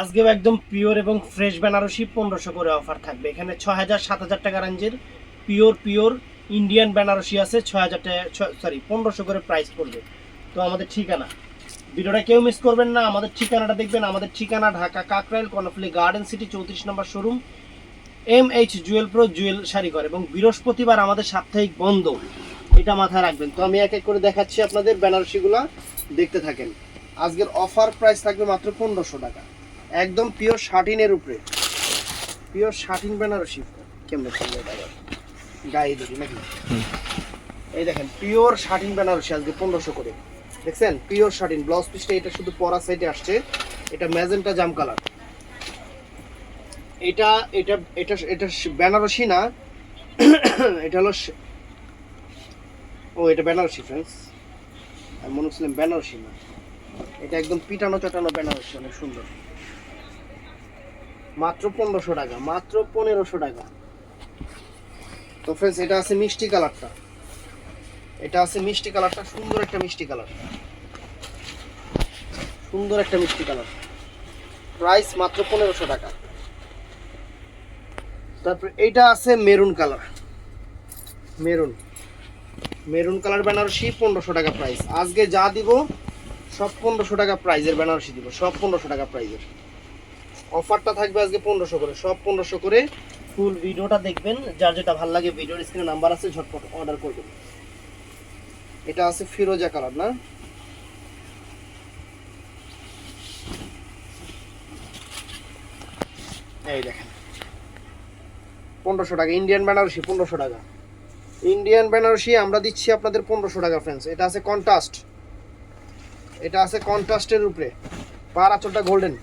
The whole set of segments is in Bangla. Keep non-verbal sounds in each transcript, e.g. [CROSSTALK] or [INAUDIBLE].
আজকেও একদম পিওর এবং ফ্রেশ বেনারসি পনেরোশো করে অফার থাকবে। এখানে ছ হাজার সাত হাজার টাকা রেঞ্জের পিওর পিওর ইন্ডিয়ান বেনারসি আছে ছ হাজার টাকা সরি পনেরোশো করে প্রাইস পড়বে। তো আমাদের ঠিকানা। ভিডিওটা কেউ মিস করবেন না, আমাদের ঠিকানাটা দেখবেন। আমাদের ঠিকানা ঢাকা কাকরাইল, কর্ণফুলি গার্ডেন সিটি চৌত্রিশ number showroom M H Jewel Pro Jewel শাড়িঘর এবং বৃহস্পতিবার আমাদের সাপ্তাহিক বন্ধ। এটা মাথায় রাখবেন। তো আমি এক এক করে দেখাচ্ছি আপনাদের বেনারসিগুলো। দেখতে থাকেন। আজকের অফার প্রাইস থাকবে মাত্র পনেরোশো টাকা। একদম পিওর শার্টিনের উপরে। পিওর শার্টিন বেনারসি কেমন এটা গায়ে দেখি নাকি? এই দেখেন পিওর শার্টিন বেনারসি আজকে পনেরোশো করে। দেখছেন? পিওর শার্টিন ব্লাউজ পিসটা এটা শুধু পরা সাইডে আসছে। এটা ম্যাজেন্টা জাম কালার এটা এটা এটা এটা বেনারসি না। এটা হলো ও এটা বেনারসি ফ্রেন্ডস আমি মনে করছিলাম বেনারসি না। এটা একদম পিটানো চটানো বেনারসি অনেক সুন্দর। মাত্র পনেরোশো টাকা, মাত্র পনেরোশো টাকা। তো ফ্রেন্ডস এটা আছে মিষ্টি কালারটা। এটা আছে মিষ্টি কালারটা, সুন্দর একটা মিষ্টি কালার। সুন্দর একটা মিষ্টি কালার। প্রাইস মাত্র পনেরোশো টাকা। তারপর এইটা আছে maroon colour. Maroon. Maroon colour Benarasi, পনেরোশো টাকা প্রাইস আজকে যা দিব, সব পনেরোশো টাকা প্রাইজের বেনারসি দিব, সব পনেরোশো টাকা প্রাইজের অফারটা থাকবে আজকে পনেরোশো করে। সব পনেরোশো করে ফুল ভিডিওটা দেখবেন। যার যেটা ভালো লাগে ভিডিওর স্ক্রিনে নাম্বার আছে, ঝটপট অর্ডার করবেন এটা আছে ফিরোজা কালার না? এই দেখেন। পনেরোশো টাকা। ইন্ডিয়ান বেনারসি পনেরোশো টাকা। ইন্ডিয়ান বেনারসি আমরা দিচ্ছি আপনাদের পনেরোশো টাকা ফ্রেন্ডস এটা আছে কন্ট্রাস্ট এটা আছে কন্ট্রাস্টের উপরে। পার আঁচলটা গোল্ডেন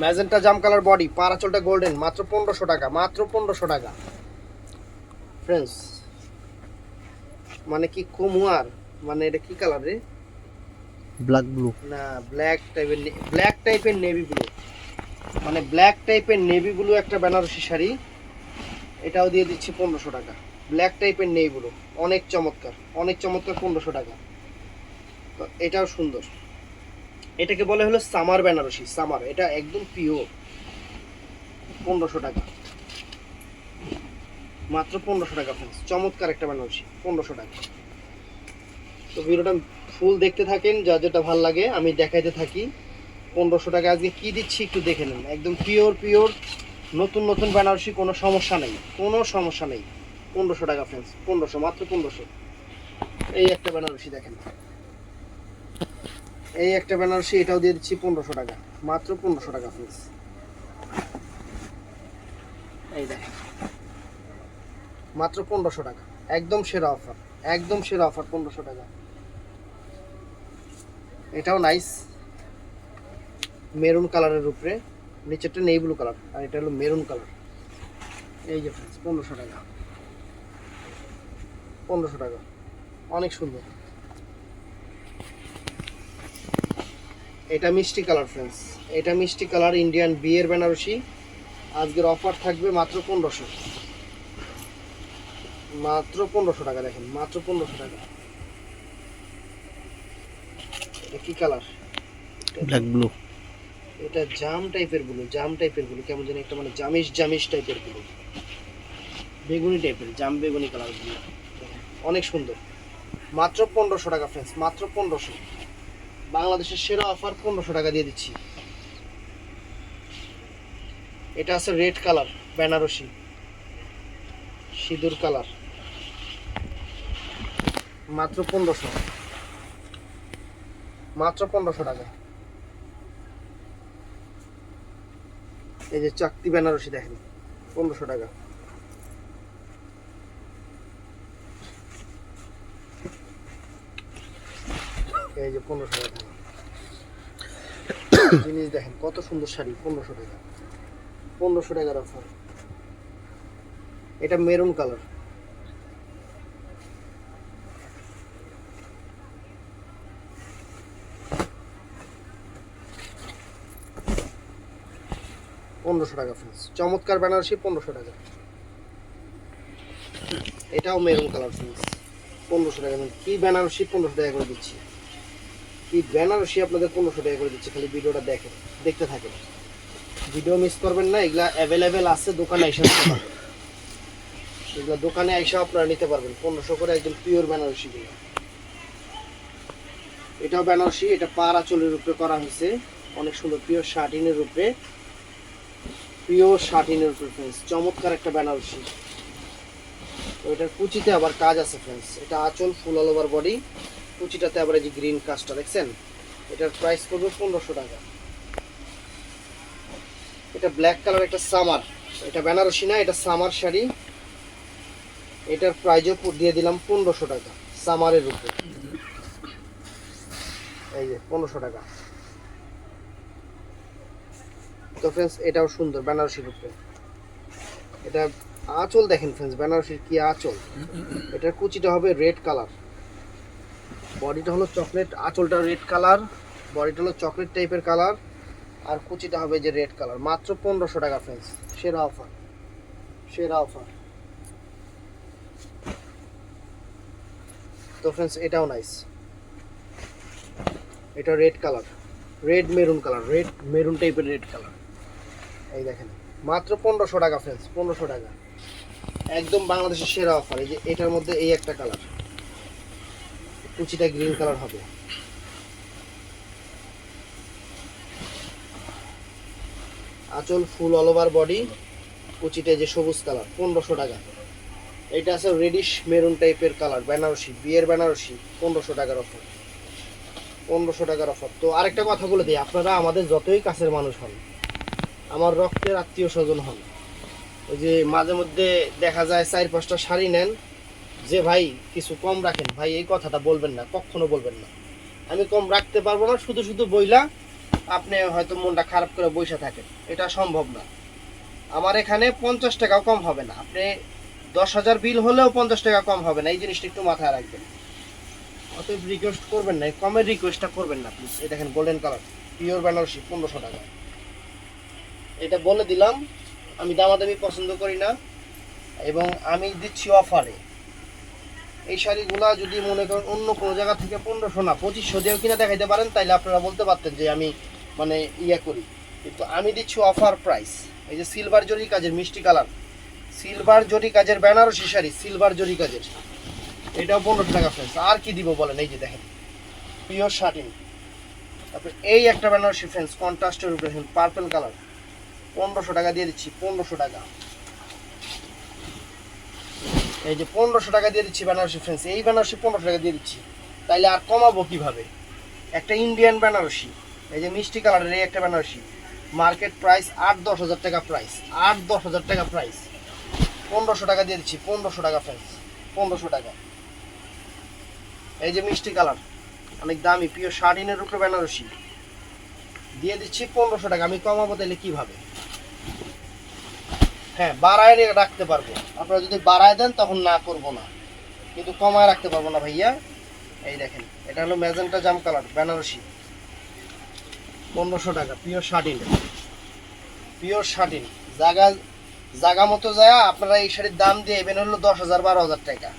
ম্যাজেন্টা জাম কালার বডি পার আঁচলটা গোল্ডেন মাত্র পনেরোশো টাকা মাত্র পনেরোশো টাকা। ফ্রেন্ডস মানে কি কুমুয়ার? মানে এটা কি কালার রে? ব্ল্যাক ব্লু না ব্ল্যাক টাইপের ব্ল্যাক টাইপের নেভি ব্লু মানে ব্ল্যাক টাইপের নেভি ব্লু একটা বেনারসি শাড়ি এটাও দিয়ে দিচ্ছি পনেরোশো টাকা। ব্ল্যাক টাইপের নেভি ব্লু অনেক চমৎকার অনেক চমৎকার পনেরোশো টাকা। তো এটাও সুন্দর। এটাকে বলে হলো সামার বেনারসি, সামার। এটা একদম পিওর পনেরোশো টাকা। মাত্র পনেরোশো টাকা ফ্রেন্ডস চমৎকার একটা বেনারসি, পনেরোশো টাকা। তো ভিডিওটা ফুল দেখতে থাকেন যা যেটা ভালো লাগে, আমি দেখাইতে থাকি। পনেরোশো টাকা আজকে কি দিচ্ছি একটু দেখে নেন। একদম পিওর পিওর নতুন নতুন বেনারসি, কোনো সমস্যা নেই। কোনো সমস্যা নেই। পনেরোশো টাকা ফ্রেন্ডস পনেরোশো, মাত্র পনেরোশো। এই একটা বেনারসি দেখেন। এই একটা বেনারসি, এটাও দিয়ে দিচ্ছি পনেরোশো টাকা। মাত্র পনেরোশো টাকা ফ্রেন্ডস এই দেখেন। মাত্র পনেরোশো টাকা। একদম সেরা অফার একদম সেরা অফার পনেরোশো টাকা। এটাও নাইস মেরুন কালারের উপরে। নিচেরটা নেই ব্লু কালার আর এটা হলো মেরুন কালার এই যে ফ্রেন্ডস পনেরোশো টাকা। পনেরোশো টাকা। অনেক সুন্দর। এটা মিষ্টি কালার ফ্রেন্ডস এটা মিষ্টি কালার ইন্ডিয়ান বিয়ের বেনারসি। আজকের অফার থাকবে মাত্র পনেরোশো। মাত্র পনেরোশো টাকা দেখেন মাত্র পনেরোশো টাকা। এটা কি কালার? ব্ল্যাক ব্লু এটা জাম টাইপেরগুলো জাম টাইপেরগুলো কেমন জানি একটা মানে জামিস জামিস টাইপেরগুলো বেগুনি টাইপের জাম বেগুনি কালার দেখেন, অনেক সুন্দর। মাত্র পনেরোশো টাকা ফ্রেন্ডস মাত্র পনেরোশো। বাংলাদেশের সেরা অফার পনেরোশো টাকা দিয়ে দিচ্ছি। এটা আছে রেড কালার বেনারসি। সিঁদুর কালার মাত্র পনেরোশো। মাত্র পনেরোশো টাকা। এই যে চাকতি বেনারসি দেখেন, পনেরোশো টাকা। এই যে পনেরোশো টাকা [COUGHS] জিনিস দেখেন কত সুন্দর শাড়ি পনেরোশো টাকা। পনেরোশো টাকার অফার এটা মেরুন কালার। পনেরোশো টাকা ফ্রেন্ডস চমৎকার বেনারসি পনেরোশো টাকা। এটাও মেরুন কালার ফ্রেন্ডস পনেরোশো টাকা। কি বেনারসি পনেরোশো টাকা করে দিচ্ছি। কি বেনারসি আপনাদের পনেরোশো টাকা করে দিচ্ছে, খালি ভিডিওটা দেখেন, দেখতে থাকেন। ভিডিও মিস করবেন না, এগুলা অ্যাভেলেবেল আছে, দোকানে এসে এগুলা দোকানে এসে আপনারা নিতে পারবেন, পনেরোশো করে একদম পিওর বেনারসি গুলো। এটাও বেনারসি, এটা পার আঁচলের উপরে করা হয়েছে, অনেক সুন্দর পিওর শার্টিনের উপরে পিওর শার্টিনের উপরে ফ্রেন্ডস চমৎকার একটা বেনারসি। তো এটার কুচিতে আবার কাজ আছে ফ্রেন্ডস এটা আঁচল, ফুল অল ওভার বডি কুচিটাতে আবার এই যে গ্রিন কাজটা দেখছেন? এটার প্রাইস পড়বে পনেরোশো টাকা। এটা ব্ল্যাক কালার একটা সামার এটা বেনারসি না, এটা সামার শাড়ি। এটার প্রাইজও দিয়ে দিলাম পনেরোশো টাকা সামারের উপরে। এই যে, পনেরোশো টাকা। তো ফ্রেন্ডস এটাও সুন্দর, বেনারসির উপরে। এটা আঁচল দেখেন ফ্রেন্ডস বেনারসির কি আঁচল? এটার কুচিটা হবে রেড কালার বডিটা হলো চকলেট আঁচলটা রেড কালার বডিটা হলো চকলেট টাইপের কালার আর কুচিটা হবে যে রেড কালার মাত্র পনেরোশো টাকা ফ্রেন্ডস সেরা অফার সেরা অফার তো ফ্রেন্ডস এটাও নাইস এটা red colour red maroon colour red maroon টাইপের রেড কালার এই দেখেন, মাত্র পনেরোশো টাকা ফ্রেন্ডস পনেরোশো টাকা। একদম বাংলাদেশের সেরা অফার এই যে এটার মধ্যে এই একটা কালার কুচিটা গ্রিন কালার হবে। আঁচল ফুল অল ওভার বডি কুচিটা যে সবুজ কালার, পনেরোশো টাকা। এটা আছে রেডিশ মেরুন টাইপের কালার, বেনারসি, বিয়ের বেনারসি, পনেরোশো টাকার অফার পনেরোশো টাকার অফার তো আরেকটা কথা বলে দিই, আপনারা আমাদের যতই কাছের মানুষ হন, আমার রক্তের আত্মীয় স্বজন হন, ওই যে মাঝে মধ্যে দেখা যায় চার পাঁচটা শাড়ি নেন যে ভাই, কিছু কম রাখেন। ভাই, এই কথাটা বলবেন না, কখনো বলবেন না। আমি কম রাখতে পারব না, শুধু শুধু বইলা আপনি হয়তো মনটা খারাপ করে বসে থাকেন। এটা সম্ভব না। আমার এখানে পঞ্চাশ টাকাও কম হবে না। আপনি দশ হাজার বিল হলেও পঞ্চাশ টাকা কম হবে না। এই জিনিসটা একটু মাথায় রাখবেন। অতএব রিকোয়েস্ট করবেন না কমের রিকোয়েস্টটা করবেন না প্লিজ এই দেখেন গোল্ডেন কালার পিওর বেনারসি পনেরোশো টাকা। এটা বলে দিলাম, আমি দামাদামি পছন্দ করি না, এবং আমি দিচ্ছি অফারে এই শাড়িগুলা যদি মনে করেন অন্য কোনো জায়গা থেকে পনেরোশো না, পঁচিশশো দিয়েও কিনা দেখাইতে পারেন, তাইলে আপনারা বলতে পারতেন যে আমি মানে ইয়ে করি। কিন্তু আমি দিচ্ছি অফার প্রাইস এই যে সিলভার জরি কাজের, মিষ্টি কালার। সিলভার জরি কাজের বেনারসি শাড়ি সিলভার জরি কাজের। এটাও পনেরোশো টাকা ফ্রেন্স আর কি দিব বলেন? এই যে দেখেন পিওর শার্টিন তারপর এই একটা বেনারসি ফ্রেন্স কন্ট্রাস্টের উপরে পার্পেল কালার পনেরোশো টাকা দিয়ে দিচ্ছি, পনেরোশো টাকা। এই যে পনেরোশো টাকা দিয়ে দিচ্ছি বেনারসি ফ্রেন্স এই বেনারসি পনেরোশো টাকা দিয়ে দিচ্ছি। তাইলে আর কমাবো কীভাবে? একটা ইন্ডিয়ান বেনারসি, এই যে মিষ্টি কালারের এই একটা বেনারসি মার্কেট প্রাইস আট দশ হাজার টাকা প্রাইস আট দশ হাজার টাকা প্রাইস পনেরোশো টাকা দিয়ে দিচ্ছি, পনেরোশো টাকা ফ্রেন্স পনেরোশো টাকা। এই যে মিষ্টি কালার, অনেক দামি প্রিয় শাড়িনের উপরে বেনারসি। দিয়ে দিচ্ছি পনেরোশো টাকা, আমি কমাবো তাহলে কীভাবে? হ্যাঁ বাড়ায় রাখতে পারব। আপনারা যদি বাড়ায় দেন, তখন না করব না। কিন্তু কমায় রাখতে পারব না ভাইয়া। এই দেখেন, এটা হলো ম্যাজেন্টা জাম কালার, বেনারসি। পনেরোশো টাকা পিওর শার্টিন পিওর শার্টিন জায়গা জায়গা মতো যায়, আপনারা এই শাড়ির দাম দিয়ে এবেন হলো দশ হাজার, বারো হাজার টাকা।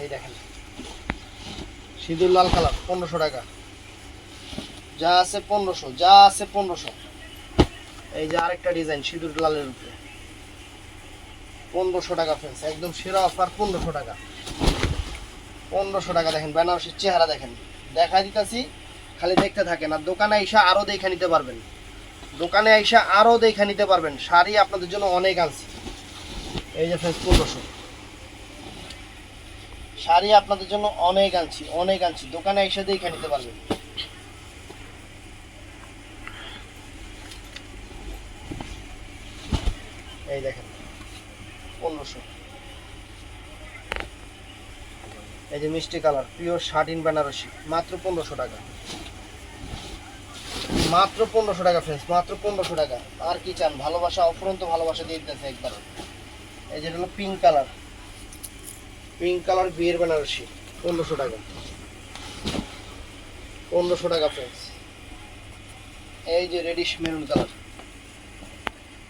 এই দেখেন, সিঁদুর লাল কালার, পনেরোশো টাকা। যা আছে পনেরোশো, যা আছে পনেরোশো। এই যে আরেকটা ডিজাইন, সিঁদুর লালের উপরে। পনেরোশো টাকা ফ্রেন্স একদম সেরা অফার পনেরোশো টাকা। পনেরোশো টাকা দেখেন, বেনারসির চেহারা দেখেন। দেখা দিতেছি, খালি দেখতে থাকেন। আর দোকানে এসে আরও দেখে নিতে পারবেন। দোকানে এসে আরও দেখে নিতে পারবেন। শাড়ি আপনাদের জন্য অনেক আনছি এই যে ফ্রেন্স পনেরোশো। শাড়ি আপনাদের জন্য অনেক আনছি অনেক আনছি। দোকানে এসে দেখে নিতে পারবেন। এই দেখেন, পনেরোশো। এই যে মিষ্টি কালার পিওর শার্টিন বেনারসি মাত্র পনেরোশো টাকা। মাত্র পনেরোশো টাকা ফ্রেন্ডস মাত্র পনেরোশো টাকা। আর কি চান? ভালোবাসা, অফুরন্ত ভালোবাসা দিয়ে দিতেছে একবার। এই যে হলো পিঙ্ক কালার পিঙ্ক কালার বিয়ের বেনারসি পনেরোশো টাকা। পনেরোশো টাকা ফ্রেন্ডস এই যে রেডিশ মেরুন কালার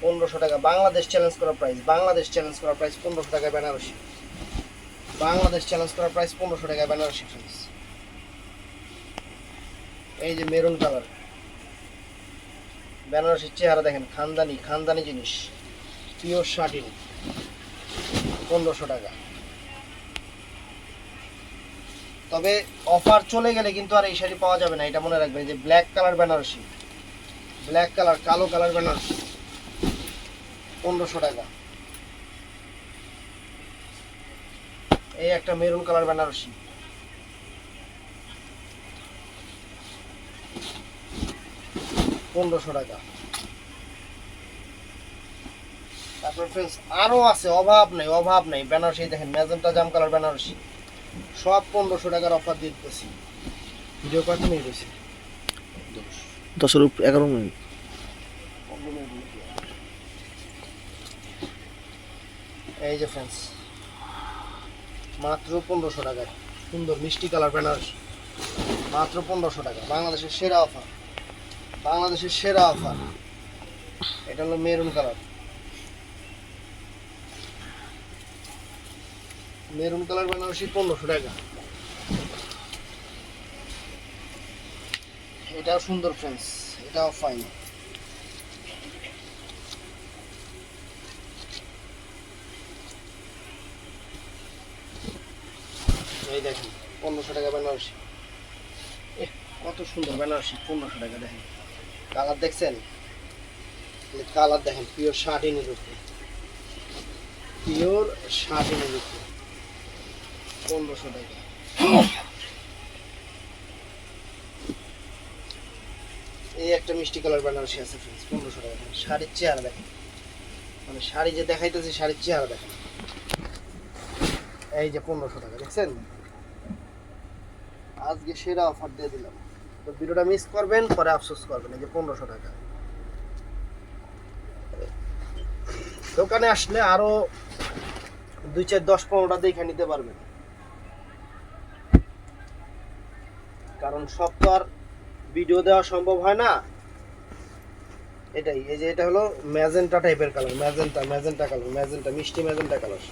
পনেরোশো টাকা। বাংলাদেশ চ্যালেঞ্জ করা প্রাইস বাংলাদেশ চ্যালেঞ্জ করা প্রাইস পনেরোশো টাকা বেনারসি। বাংলাদেশ চ্যালেঞ্জ করার প্রাইস পনেরোশো টাকা বেনারসি ফ্রেন্ডস এই যে মেরুন কালার বেনারসির চেহারা দেখেন, খানদানি খানদানি জিনিস। পিওর শার্টিন পনেরোশো টাকা। তবে অফার চলে গেলে কিন্তু আর এই শাড়ি পাওয়া যাবে না, এটা মনে রাখবেন যে black colour Benarasi. Black colour কালো কালার বেনারসি। পনেরোশো টাকা। এই একটা মেরুন কালার বেনারসি। পনেরোশো টাকা। তারপর ফ্রেন্ডস আরও আছে, অভাব নেই অভাব নেই। বেনারসি দেখেন, ম্যাজেন্টা জাম কালার বেনারসি। সব পনেরোশো টাকার অফার দিতেছি। ভিডিও কত মিনিট হয়েছে? দশের উপর এগারো মিনিট। এই যে ফ্রেন্ডস মাত্র পনেরোশো টাকায়। সুন্দর মিষ্টি কালার বেনারস। মাত্র পনেরোশো টাকা। বাংলাদেশের সেরা অফার বাংলাদেশের সেরা অফার এটা হলো maroon colour maroon colour Benarasi পনেরোশো টাকা। এটাও সুন্দর ফ্রেন্ডস এটাও ফাইন এই দেখেন, পনেরোশো টাকা বেনারসি। কত সুন্দর বেনারসি, পনেরোশো টাকা দেখেন। কালার দেখছেন? কালার দেখেন পিওর শার্টিনের উপরে। পিওর শার্টিনের উপরে। পনেরোশো টাকা। এই একটা মিষ্টি কালার বেনারসি আছে ফ্রেন্ডস পনেরোশো টাকা দেখেন। শাড়ির চেহারা দেখেন। মানে শাড়ি যে দেখাইতেছে, শাড়ির চেহারা দেখেন। এই যে পনেরোশো টাকা, দেখছেন? আজকে সেরা অফার দিয়ে দিলাম। তো ভিডিওটা মিস করবেন, পরে আফসোস করবেন, এই যে পনেরোশো টাকা। দোকানে আসলে আরও দুই চার দশ পনেরোটা দেখে নিতে পারবেন। কারণ সব তো আর ভিডিও দেওয়া সম্ভব হয় না। এটাই, এই যে এটা হলো ম্যাজেন্টা টাইপের colour magenta magenta colour magenta মিষ্টি ম্যাজেন্টা কালার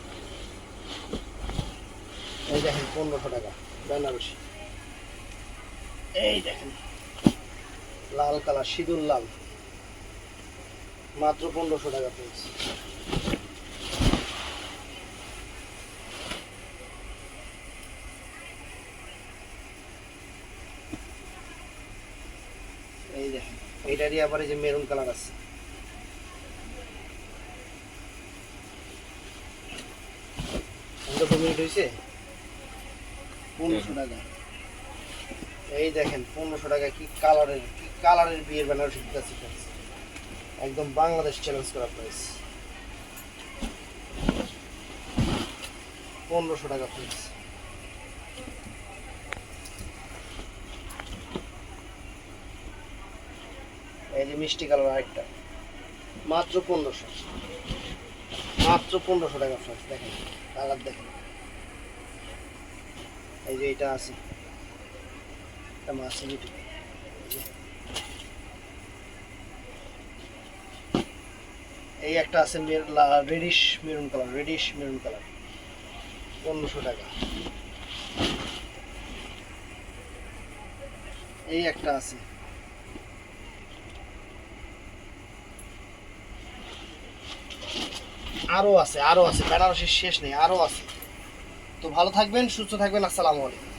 এই দেখেন, পনেরোশো টাকা, বেনারসি। এই দেখেন। লাল কালার, সিঁদুর লাল। মাত্র পনেরোশো টাকা পেয়েছি এই দেখেন এইটারই আবার এই যে মেরুন কালার আছে। পনেরোশো টাকা। এই দেখেন, পনেরোশো টাকা কি কালারের কি কালারের বিয়ের বেনারসি দিতেছি। একদম বাংলাদেশ চ্যালেঞ্জ করা প্রাইস পনেরোশো টাকা প্রাইস এই যে মিষ্টি কালার আরেকটা। মাত্র পনেরোশো। মাত্র পনেরোশো টাকা প্রাইস দেখেন, কালার দেখেন। এই যে এটা আছে। একটা এই একটা আছে reddish maroon colour reddish maroon colour পনেরোশো টাকা। এই একটা আছে। আরও আছে আরও আছে, বেনারসির শেষ নেই, আরও আছে। তো ভালো থাকবেন, সুস্থ থাকবেন, আসসালামু আলাইকুম।